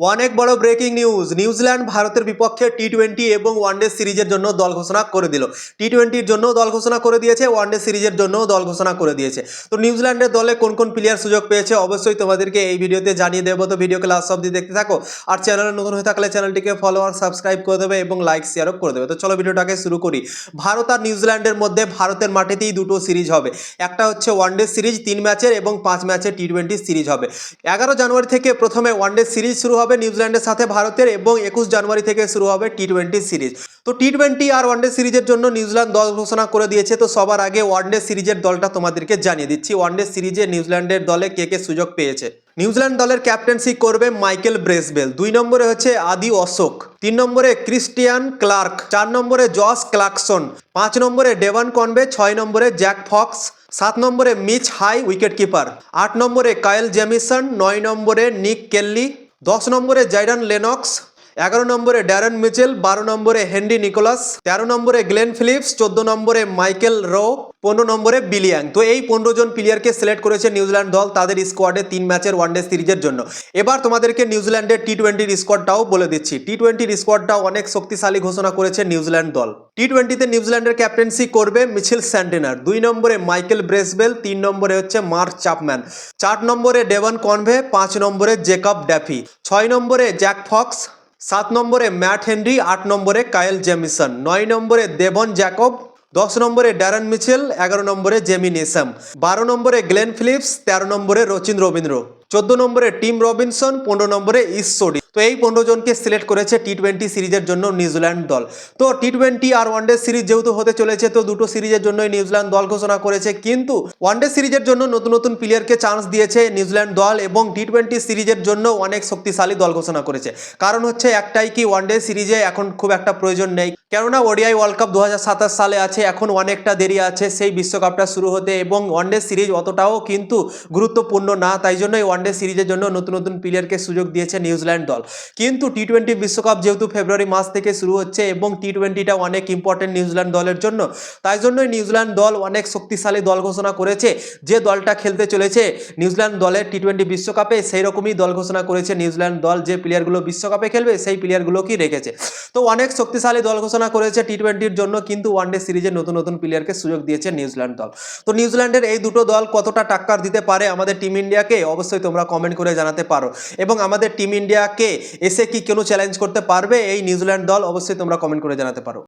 অনেক বড় breaking news New Zealand ভারতের বিপক্ষে টি টোয়েন্টি এবং ওয়ানডে সিরিজের জন্য দল ঘোষণা করে দিল। টি টোয়েন্টির জন্য দল ঘোষণা করে দিয়েছে ওয়ানডে সিরিজের জন্য দল ঘোষণা করে দিয়েছে। তো নিউজিল্যান্ডের দলে কোন কোন প্লেয়ার সুযোগ পেয়েছে অবশ্যই তোমাদেরকে এই ভিডিওতে জানিয়ে দেবো। তো ভিডিওকে লাস্ট অব্দি দেখতে থাকো। আর চ্যানেলে নতুন হয়ে থাকলে চ্যানেলটিকে ফলো আর সাবস্ক্রাইব করে দেবে এবং লাইক শেয়ারও করে দেবে। তো চলো ভিডিওটাকে শুরু করি। ভারত আর নিউজিল্যান্ডের মধ্যে ভারতের মাঠেতেই দুটো সিরিজ হবে। একটা হচ্ছে ওয়ানডে সিরিজ তিন ম্যাচের এবং পাঁচ ম্যাচের টি টোয়েন্টি সিরিজ হবে। এগারো জানুয়ারি থেকে প্রথমে ওয়ানডে সিরিজ শুরু হবে। নিউজিল্যান্ডের সাথে ভারতের এবং একুশ জানুয়ারি থেকে শুরু হবে টি টোয়েন্টি সিরিজ। তো টি টোয়েন্টি আর ওয়ানডে সিরিজের জন্য নিউজিল্যান্ড দল ঘোষণা করে দিয়েছে। তো সবার আগে ওয়ানডে সিরিজের দলটা তোমাদেরকে জানিয়ে দিচ্ছি। ওয়ানডে সিরিজে নিউজিল্যান্ডের দলে কে কে সুযোগ পেয়েছে? নিউজিল্যান্ড দলের ক্যাপ্টেন্সি করবে মাইকেল ব্রেসবেল। দুই নম্বরে হচ্ছে আদি অশোক। তিন নম্বরে ক্রিস্টিয়ান ক্লার্ক। চার নম্বরে জস ক্লার্কসন। পাঁচ নম্বরে ডেভান কনবে। ছয় নম্বরে জ্যাক ফক্স। সাত নম্বরে মিচ হাই উইকেট কিপার আট নম্বরে কায়েল জেমিসন। নয় নম্বরে নিক কেল্লি। দশ নম্বরে জাইডান লেনক্স এগারো নম্বরে ড্যারন মিচেল, বারো নম্বরে হেনরি নিকোলাস, তেরো নম্বরে গ্লেন ফিলিপস, চোদ্দ নম্বরে মাইকেল রো, পনেরো নম্বরে বিলিয়াং তো এই পনেরো জন প্লেয়ারকে সিলেক্ট করেছে নিউজিল্যান্ড দল তাদের স্কোয়াডে তিন ম্যাচের ওয়ানডে সিরিজের জন্য। এবার তোমাদেরকে নিউজিল্যান্ডের টি টোয়েন্টির স্কোয়াডটাও বলে দিচ্ছি। টি টোয়েন্টির স্কোয়াডটাও অনেক শক্তিশালী ঘোষণা করেছে নিউজিল্যান্ড দল। টি টোয়েন্টিতে নিউজিল্যান্ডের ক্যাপ্টেন্সি করবে মিছিল স্যান্টেনার দুই নম্বরে মাইকেল ব্রেসবেল, তিন নম্বরে হচ্ছে মার্ক চাপম্যান। চার নম্বরে ডেভন কনভে, পাঁচ নম্বরে জেকব ড্যাফি। ছয় নম্বরে জ্যাক ফক্স সাত নম্বরে ম্যাট হেনরি, আট নম্বরে কায়েল জেমিসন, নয় নম্বরে দেবন জ্যাকব, দশ নম্বরে ড্যারন মিচেল, এগারো নম্বরে জেমি নেসাম, বারো নম্বরে গ্লেন ফিলিপস, তেরো নম্বরে রচিন রবীন্দ্র, চোদ্দ নম্বরে টিম রবিনসন, পনেরো নম্বরে ইসোডি তো এই পনেরো জনকে সিলেক্ট করেছে টি টোয়েন্টি সিরিজের জন্য নিউজিল্যান্ড দল। তো টি টোয়েন্টি আর ওয়ানডে সিরিজ যেহেতু হতে চলেছে, তো দুটো সিরিজের জন্যই নিউজিল্যান্ড দল ঘোষণা করেছে। কিন্তু ওয়ানডে সিরিজের জন্য নতুন নতুন প্লেয়ারকে চান্স দিয়েছে নিউজিল্যান্ড দল এবং টি টোয়েন্টি সিরিজের জন্য অনেক শক্তিশালী দল ঘোষণা করেছে। কারণ হচ্ছে একটাই কি, ওয়ানডে সিরিজে এখন খুব একটা প্রয়োজন নেই। কেননা ওডিআই ওয়ার্ল্ড কাপ দু হাজার সাতাশ সালে আছে, এখন অনেকটা দেরি আছে, সেই বিশ্বকাপটা শুরু হতে এবং ওয়ানডে সিরিজ অতটাও কিন্তু গুরুত্বপূর্ণ না। তাই জন্যই ওয়ানডে সিরিজের জন্য নতুন নতুন প্লেয়ারকে সুযোগ দিয়েছে নিউজিল্যান্ড দল। কিন্তু টি টোয়েন্টি বিশ্বকাপ যেহেতু ফেব্রুয়ারি মাস থেকে শুরু হচ্ছে এবং টি টোয়েন্টিটা অনেক ইম্পর্টেন্ট নিউজিল্যান্ড দলের জন্য, তাই জন্যই নিউজিল্যান্ড দল অনেক শক্তিশালী দল ঘোষণা করেছে যে দলটা খেলতে চলেছে। নিউজিল্যান্ড দলের টি টোয়েন্টি বিশ্বকাপে সেই রকমই দল ঘোষণা করেছে নিউজিল্যান্ড দল যে প্লেয়ারগুলো বিশ্বকাপে খেলবে সেই প্লেয়ারগুলোকেই রেখেছে। তো অনেক শক্তিশালী দল ঘোষণা করেছে টি টোয়েন্টির জন্য, কিন্তু ওয়ানডে সিরিজে নতুন নতুন প্লেয়ারকে সুযোগ দিয়েছে নিউজিল্যান্ড দল। তো নিউজিল্যান্ডের এই দুটো দল কতটা টাক্কার দিতে পারে আমাদের টিম ইন্ডিয়াকে অবশ্যই তোমরা কমেন্ট করে জানাতে পারো। এবং আমাদের টিম ইন্ডিয়াকে এসে কি কোনো চ্যালেঞ্জ করতে পারবে? এই নিউজিল্যান্ড দল অবশ্যই তোমরা কমেন্ট করে জানাতে পারো।